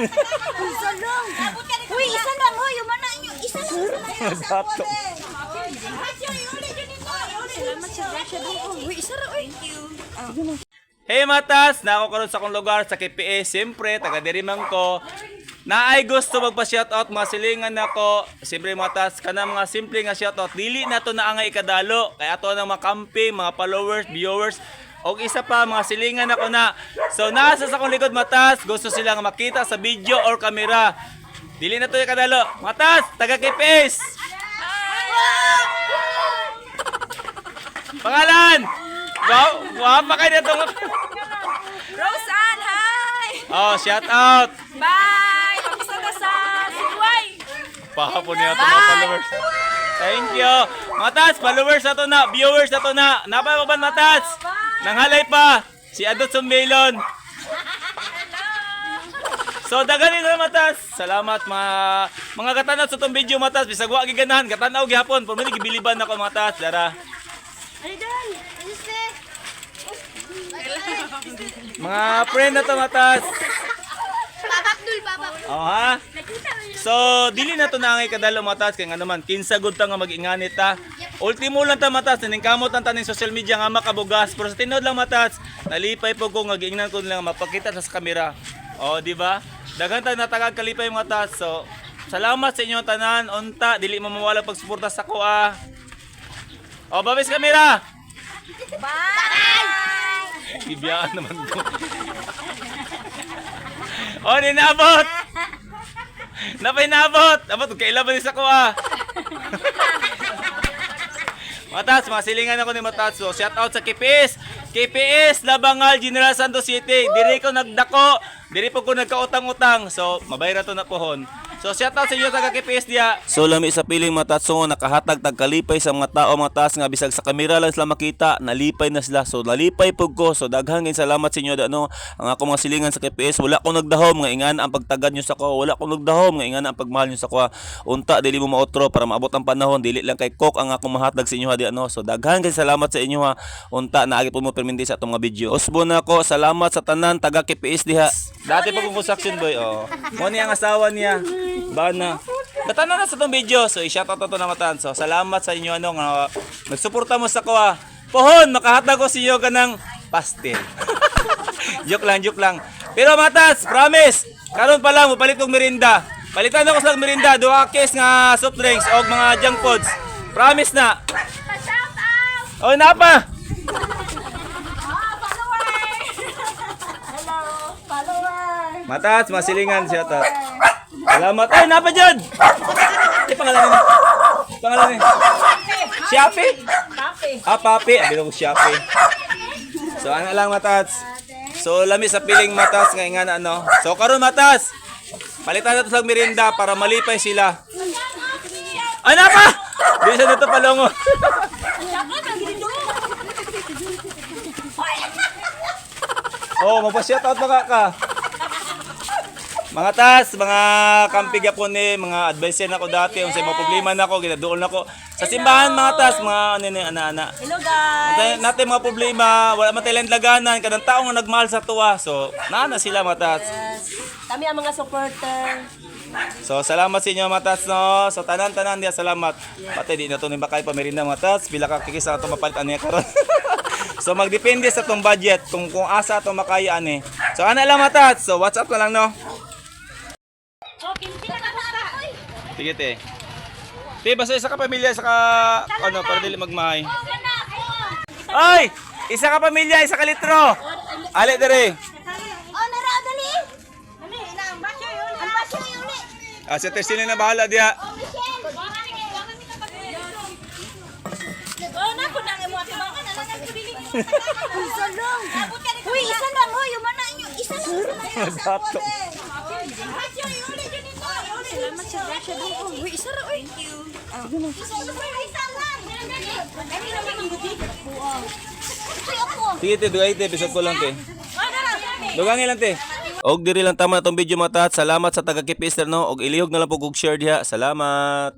Isa lang. Uy, isa lang. Hoy, umana inyo. Isa lang. Dato. Salamat sa grasya doon. Uy, isa lang. Thank you. Hey matas, nakokaroon sa akong lugar sa KPS, siyempre, taga Dirimang ko. Na ay gusto magpa-shoutout mga silingan nako. Siyempre matas, kana mga simple nga shoutout. Dili na to na ang ikadalo. Kaya ato ng mga camping, mga followers, viewers. O isa pa, mga silingan ako na. So nasa sa akong likod matas, gusto silang makita sa video or camera. Dili na to ikadalo. Matas, taga KPS. Pangalan! Wow, wow, pa kayo na itong... Roseanne, hi! Oh, shout out! Bye! Kamusta ka sa Suway? Pahapon niya ito mga followers. Thank you. Matas, followers na to na, viewers na to na. Ba matas? Nanghalay pa. Si Adot Sumbilon. So daganin na matas. Salamat mga mga katanaw sa tong video matas. Bisag wa giganahan, katanaw gihapon. Puro ni gibiliban ako matas, dara. Ano siya? Mga friend na to matas. Babakdul, babakdul. Oh ha? So, dili na to na ang ikadalo matas kay nga naman kinsa gud ta nga mag-inganit ta. Ultimo lang ta matas ning kamot ang taning social media nga makabugas pero sa tinod lang matas nalipay po ko nga giingnan ko lang mapakita sa kamera. Oh, di ba? Daghan ta natagag kalipay mga matas. So, salamat sa inyong tanan. Unta dili mo mawala pagsuporta sa ko ah. Oh, babis kamera. Bye! Ibiyaan naman ko. oh, ninabot. Napay nabot. Abot, kailan ba sa ko ah. Matas, mga silingan ako ni Matas. So, shout out sa KPS. KPS, Labangal, General Santos City. Diri ko nagdako. Diri po ko nagkautang-utang. So, mabayra to na pohon. So, shout out sa inyo taga KPS diya. So, lami sa piling matas. So, nakahatag tagkalipay sa mga tao mga taas nga bisag sa kamera lang sila makita. Nalipay na sila. So, nalipay po ko. So, daghang salamat sa inyo. Ano, ang ako mga silingan sa KPS. Wala ko nagdahom nga ingan ang pagtagad nyo sa ko. Wala ko nagdahom nga ingan ang pagmahal nyo sa ko. Unta, dili mo maotro para maabot ang panahon. Dili lang kay Kok ang akong mahatag sa inyo ha di ano. So, daghang salamat sa inyo ha. Unta, naagi po mo perminti sa itong mga video. Usbo na ko. Salamat sa tanan taga KPS diha. Dati pa kong construction boy. Oh. Mo niya ang asawa niya. Bana. Natanaw na sa itong video. So, i-shoutout to na matan. So, salamat sa inyo ano nga nagsuporta mo sa ko ha. Pohon, makahatag ko sa iyo ka ng pastel. joke lang, joke lang. Pero matas, promise, karon pa lang, mapalit kong merinda. Palitan ako sa merinda, duha case nga soft drinks o mga junk foods. Promise na. Shout out! O, napa? Ah, follower! Hello, follower! Matas, masilingan siya to. Salamat. Ay, napa dyan? Ay, pangalan niya. Pangalan niya. Shopee? Kape. Ah, papi. Abi ko Shopee. So, ano lang matas. So, lami sa piling matas nga nga na ano. So, karon matas. Palitan na to sa merinda para malipay sila. Ay, napa! Di siya dito palongo. oh, magpa-shoutout mga ka. Mga tas, mga kampig po ni, mga advisor na ko dati, kung sa mga problema na ko, ginaduol na ko. Sa simbahan mga tas, mga ano ni ana-ana. Hello guys! Natin, natin mga problema, wala man tayong laganan, kadang tao nga nagmahal sa tuwa. So, naana sila matas. Kami ang mga supporter. So, salamat sa inyo matas no. So, tanan-tanan dia salamat. Pati di na to ni bakay pamerinda matas, bila ka kikisa ato mapalit ani karon. so, magdepende sa tong budget kung kung asa ato makaya ani. So, ana lang matas. So, WhatsApp na lang no. Sige te. Te, basta isa ka pamilya, isa ka, ano, para dili magmahay. Ay! Isa ka pamilya, isa ka litro. Ali dere. Oh, nara, dali! Dali, na, ang basyo yun. Ang basyo yun, ni. Ah, si Tersina na bahala diha. Oh, ang kabili. Isa lang. Uy, isa lang. Hoy, umana inyo. Isa lang. Dato. Salamat sa grasya doon. Uy, isa lang. Thank you. Uy, ako. Sige te, dugay te, bisag ko lang te. Oh, nara. Dugangi lang te. Og diri lang tama na tong video mata. Salamat sa taga Kipister no og ilihog na lang po og share diha. Salamat.